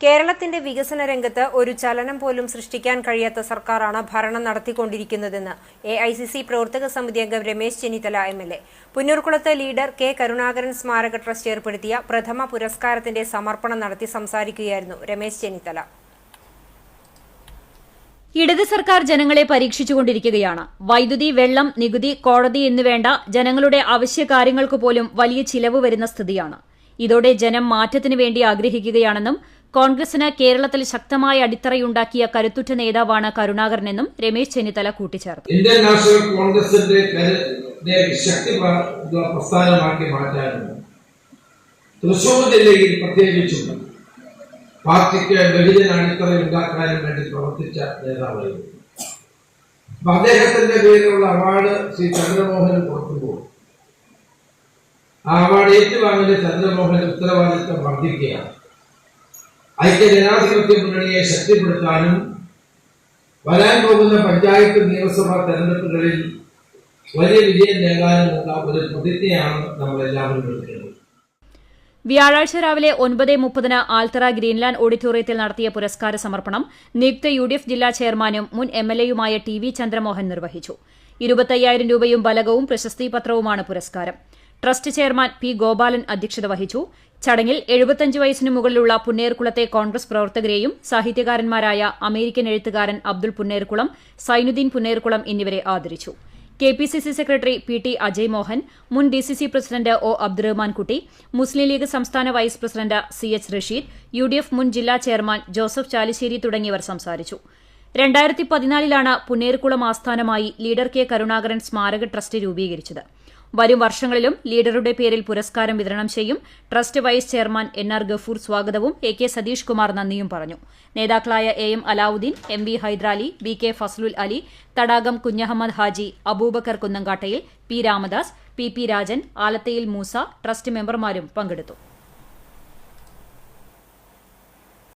കേരളത്തിന്റെ വികസന രംഗത്ത് ഒരു ചലനം പോലും സൃഷ്ടിക്കാൻ കഴിയാത്ത സർക്കാരാണ് ഭരണം നടത്തിക്കൊണ്ടിരിക്കുന്നതെന്ന് എ ഐ സി സി പ്രവർത്തക സമിതി അംഗം Ramesh Chennithala M L A പുന്നൂർകുളത്ത് leader K Karunakaran സ്മാരക ട്രസ്റ്റ് ഏർപ്പെടുത്തിയ പ്രഥമ പുരസ്കാരത്തിന്റെ സമർപ്പണം നടത്തി സംസാരിക്കുകയായിരുന്നു രമേശ് ചെന്നിത്തല. ഇടത് സർക്കാർ ജനങ്ങളെ പരീക്ഷിച്ചുകൊണ്ടിരിക്കുകയാണ്. വൈദ്യുതി വെള്ളം നികുതി കോടതി എന്നുവേണ്ട ജനങ്ങളുടെ അവശ്യ കാര്യങ്ങൾക്ക് പോലും വലിയ ചിലവ് വരുന്ന സ്ഥിതിയാണ്. ഇതോടെ ജനം മാറ്റത്തിനു വേണ്ടി ആഗ്രഹിക്കുകയാണെന്നും കോൺഗ്രസിന് കേരളത്തിൽ ശക്തമായ അടിത്തറയുണ്ടാക്കിയ കരുത്തുറ്റ നേതാവാണ് കരുണാകരനെന്നും രമേശ് ചെന്നിത്തല കൂട്ടിച്ചേർത്തു. തൃശൂർ ജില്ലയിൽ പ്രത്യേകിച്ചും പാർട്ടിക്ക് ബഹുജന അടിത്തറ ഉണ്ടാക്കാനും വേണ്ടി പ്രവർത്തിച്ച നേതാവായിരുന്നു. അപ്പൊ അദ്ദേഹത്തിന്റെ പേരിലുള്ള അവാർഡ് ശ്രീ ചന്ദ്രമോഹൻ പുറത്തുപോകും ആ അവാർഡ് ഏറ്റുവാങ്ങിയ ചന്ദ്രമോഹൻ ഉത്തരവാദിത്വം വർദ്ധിക്കുകയാണ്. ഐക്യജനാധിപത്യ മുന്നണിയെ ശക്തിപ്പെടുത്താനും വരാൻ പോകുന്ന പഞ്ചായത്ത് നിയമസഭാ തെരഞ്ഞെടുപ്പുകളിൽ വലിയ വിജയം നേടാനുമുള്ള ഒരു പ്രതിജ്ഞയാണ് നമ്മൾ എല്ലാവരും എടുക്കേണ്ടത്. വ്യാഴാഴ്ച രാവിലെ ഒൻപത് മുപ്പതിന് ആൽത്തറ ഗ്രീൻലാൻഡ് ഓഡിറ്റോറിയത്തിൽ നടത്തിയ പുരസ്കാര സമർപ്പണം നിയുക്ത യു ഡി എഫ് ജില്ലാ ചെയർമാനും മുൻ എം എൽ എയുമായ ടി വി ചന്ദ്രമോഹൻ നിർവഹിച്ചു. ഇരുപത്തയ്യായിരം രൂപയും ബലകവും പ്രശസ്തി പത്രവുമാണ് പുരസ്കാരം. ട്രസ്റ്റ് ചെയർമാൻ പി ഗോപാലൻ അധ്യക്ഷത വഹിച്ചു. ചടങ്ങിൽ എഴുപത്തഞ്ച് വയസ്സിനു മുകളിലുള്ള പുന്നേർകുളത്തെ കോൺഗ്രസ് പ്രവർത്തകരെയും സാഹിത്യകാരന്മാരായ അമേരിക്കൻ എഴുത്തുകാരൻ അബ്ദുൾ പുന്നേർകുളം സൈനുദ്ദീൻ പുന്നേർകുളം എന്നിവരെ ആദരിച്ചു. K P C C secretary P T Ajay Mohan മുൻ D C C president O Abdurahman Kutty Muslim League സംസ്ഥാന vice president C H Rasheed U D F മുൻ ജില്ലാ ചെയർമാൻ ജോസഫ് ചാലിശ്ശേരി തുടങ്ങിയവർ സംസാരിച്ചു. രണ്ടായിരത്തി പതിനാലിലാണ് പുന്നേർകുളം ആസ്ഥാനമായി ലീഡർ കെ കരുണാകരൻ സ്മാരക ട്രസ്റ്റ് രൂപീകരിച്ചത്. വരും വർഷങ്ങളിലും ലീഡറുടെ പേരിൽ പുരസ്കാരം വിതരണം ചെയ്യും. Trust vice chairman N R Gafoor സ്വാഗതവും എ കെ സതീഷ് കുമാർ നന്ദിയും പറഞ്ഞു. നേതാക്കളായ A M Alavudheen M V Hydarali B K Fazlul Ali തടാകം Kunjahammed Haji Aboobacker കുന്നങ്കാട്ടയിൽ P Ramadas P P Rajan ആലത്തയിൽ Moosa trust മെമ്പർമാരും പങ്കെടുത്തു.